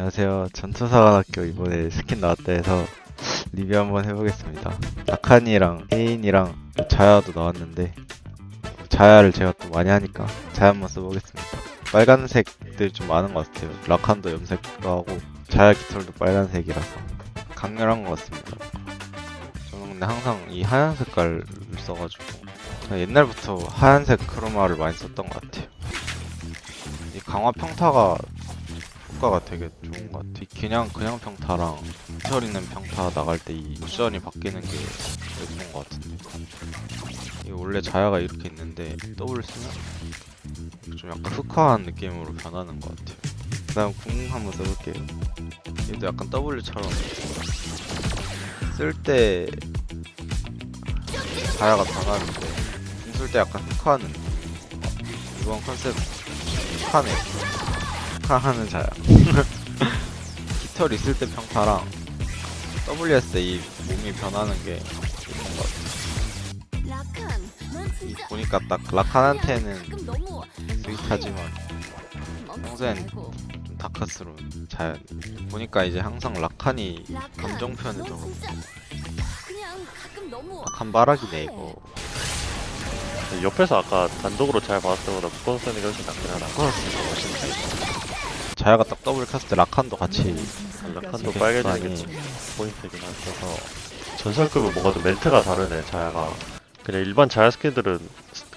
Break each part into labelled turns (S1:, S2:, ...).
S1: 안녕하세요. 전투사관학교 이번에 스킨 나왔다 해서 리뷰 한번 해보겠습니다. 라칸이랑 헤인이랑 자야도 나왔는데 자야를 제가 또 많이 하니까 자야 한번 써보겠습니다. 빨간색들 좀 많은 것 같아요. 라칸도 염색도 하고 자야 깃털도 빨간색이라서 강렬한 것 같습니다. 저는 근데 항상 이 하얀 색깔을 써가지고 옛날부터 하얀색 크로마를 많이 썼던 것 같아요. 이 강화 평타가 효과가 되게 좋은 것 같아. 그냥 그냥 평타랑 깃털 있는 평타 나갈 때 이 쿠션이 바뀌는 게 되게 좋은 것 같은데. 이 원래 자야가 이렇게 있는데 더블 쓰면 좀 약간 흑화한 느낌으로 변하는 것 같아요. 그다음 궁 한번 써볼게요. 얘도 약간 W처럼 쓸 때 자야가 변하는데 궁 쓸 때 약간 흑화하는. 이번 컨셉 흑화네. 흑화하는 자야. 깃털 있을 때 평타랑 WS 때이 몸이 변하는 게 좋은 것넌이 보니까 딱 라칸한테는 스윗하지만 평소엔. 좀 다크스러운 자연. 보니까 이제 항상 라칸이 감정 표현을
S2: 가끔 너무
S1: 약한 바락이네 이거.
S3: 옆에서 아까 단독으로 잘 봤을 때보다 묶어서 쓰는 게 훨씬 낫긴 하다.
S1: 그렇습니다. 멋있네. 자야가 딱 더블 켰을 때 라칸도 같이
S3: 라칸도
S1: 게 많이
S3: 포인트긴 하셔서 전설급은 뭔가 좀 멘트가 다르네 자야가. 그냥 일반 자야 스킨들은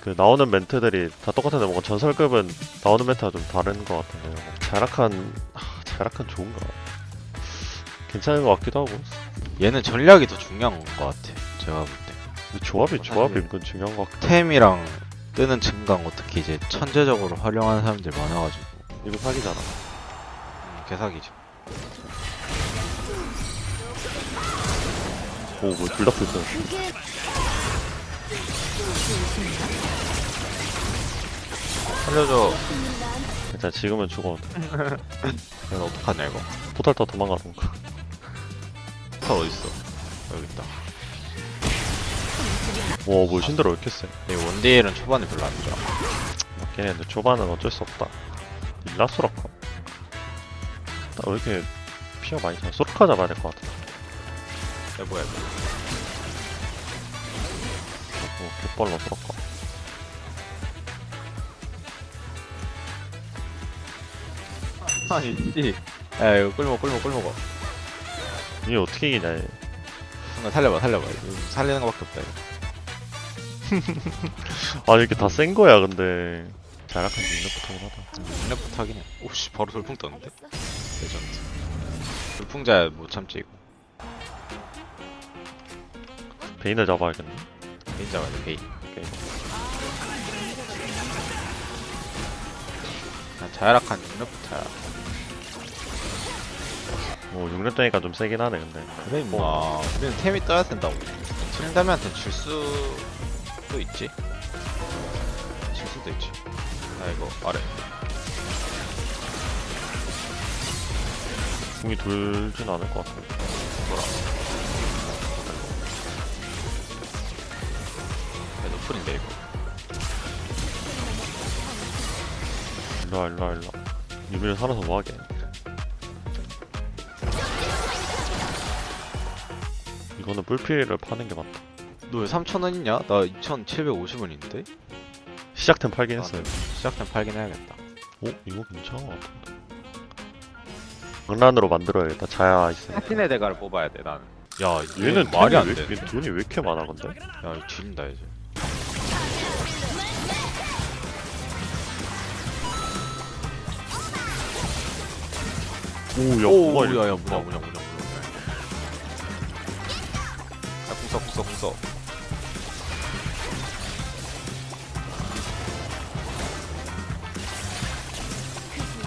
S3: 그 나오는 멘트들이 다 똑같은데 뭔가 전설급은 나오는 멘트가 좀 다른 것 같은데요. 자라칸 하, 자라칸 좋은가? 괜찮은 것 같기도 하고.
S1: 얘는 전략이 더 중요한 것 같아. 제가 볼 때.
S3: 조합이 조합이 은근 중요한 것 같아.
S1: 템이랑 뜨는 증강 어떻게 이제 천재적으로 활용하는 사람들 많아가지고
S3: 이거 사기잖아.
S1: 음, 개사기죠.
S3: 오, 뭐 둘다 풀렸어.
S2: 그게
S1: 살려줘.
S3: 일단 지금은 죽어.
S1: 내가 어떡하냐 이거.
S3: 포탈 타 도망가던가.
S1: 털 어딨어? 여기 있다.
S3: 와, 뭐 신드라 왜 이렇게 세?
S1: 이 원딜은 초반에 별로 안 좋아.
S3: 근데 초반은 어쩔 수 없다. 일라 소라카. 나왜 이렇게 피가 많이 차? 소라카 잡아야 될 것 같아.
S1: 해보야 돼.
S3: 어, 개빨라 소라카.
S1: 아니 있지. 야 이거 끌먹 끌먹 끌먹어.
S3: 이게 어떻게 이기냐, 얘.
S1: 순간 살려봐 살려봐. 이거 살리는 거밖에 없다 이거.
S3: 아, 이렇게 다 센 거야, 근데. 자락한 능력부터 하긴 하다.
S1: 인력부터 하긴 해. 오씨 바로 돌풍 떴는데. 레전드. 돌풍자 못 참지 이거.
S3: 베인을 잡아야겠네.
S1: 베인 잡아야 돼 베인.
S3: 오케이.
S1: 난 자야락한 인력부터야.
S3: 뭐, 6렙 되니까 좀 세긴 하네, 근데.
S1: 그래 임마. 우리는 템이 떠야 된다고. 트린다미한테 줄 수도 있지. 질 수도 있지. 나 이거 아래.
S3: 궁이 돌진 않을 것 같은데.
S1: 뭐라. 얘도 풀인데 이거.
S3: 일로와, 일로와, 일로와. 유미를 살아서 뭐하게. 이거는 뿔피를 파는 게 맞다.
S1: 너 왜 3,000원 있냐? 나 2,750원인데?
S3: 시작템 팔긴 했어요.
S1: 시작템 팔긴 해야겠다.
S3: 오? 이거 괜찮은 것 같은데. 장난으로 만들어야겠다. 자야 있어.
S1: 사틴의 대가를 뽑아야 돼 나는. 야
S3: 얘는
S1: 말이 안
S3: 왜,
S1: 돼.
S3: 얘 돈이 왜 이렇게 많아 근데?
S1: 야 이거 지린다 이제.
S3: 오야
S1: 오,
S3: 뭐가
S1: 야야
S3: 이렇게
S1: 뭐냐 뭐냐 뭐냐 뭐냐. 야 궁서 궁서 궁서.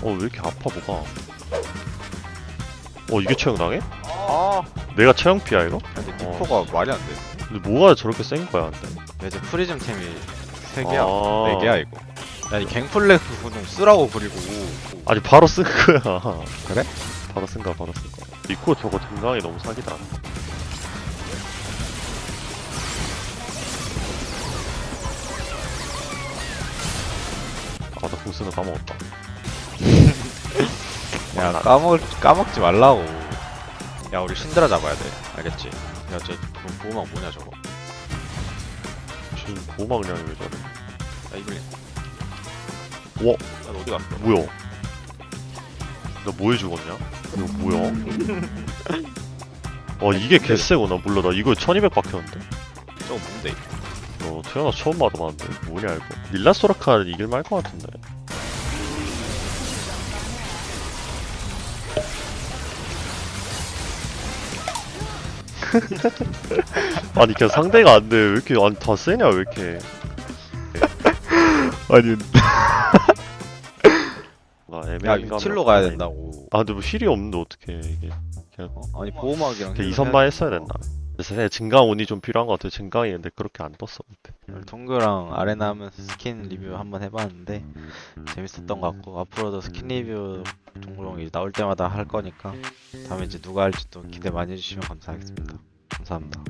S3: 어왜 이렇게 아파 뭐가? 어 이게 처형당해?
S1: 아.
S3: 내가 처형피야 이거?
S1: 근데 디코가 말이 안 돼.
S3: 근데 뭐가 저렇게 센 거야 근데?
S1: 이제 프리즘 템이 3개야.
S3: 아.
S1: 4개야 이거. 야 이 갱플렉 그거 좀 쓰라고 그리고.
S3: 아니 바로 쓴 거야.
S1: 그래?
S3: 바로 쓴 거야 바로 쓴 거야. 니코 저거 등강이 너무 사기다. 아나 공쓰는 까먹었다.
S1: 야
S3: 나-
S1: 까먹 까먹지 말라고. 야 우리 신드라 잡아야 돼. 알겠지? 야저 그 보호막 뭐냐 저거?
S3: 지금 보호막량이 왜 저래?
S1: 야 이블린.
S3: 와.
S1: 야 어디 갔어?
S3: 뭐야? 나 뭐해 죽었냐? 이거 뭐야? 와 이게 개쎄구나 몰라 나 이거 1200 박혔는데
S1: 저거 뭔데?
S3: 어 태어나 처음 받아봤는데 뭐냐 이거 릴라소라카는 이길만 할 것 같은데 아니 그냥 상대가 안 돼. 왜 이렇게 아니 다 세냐 왜 이렇게.
S1: 아니
S3: 나
S1: 야
S3: 애매한
S1: 유틸로 가야 된다고.
S3: 아 근데 뭐 힐이 없는데 어떡해 이게.
S1: 어? 아니 보호막이랑
S3: 그냥
S1: 힐을
S3: 이선만
S1: 해야
S3: 했어야 됐나 그래서 증강 운이 좀 필요한 것 같아 증강이 근데 그렇게 안 떴어 그때.
S1: 동규랑 아레나 하면서 스킨 리뷰 한번 해봤는데 재밌었던 것 같고 앞으로도 스킨 리뷰 종종 이제 나올 때마다 할 거니까 다음에 이제 누가 할지 또 기대 많이 해주시면 감사하겠습니다. 감사합니다.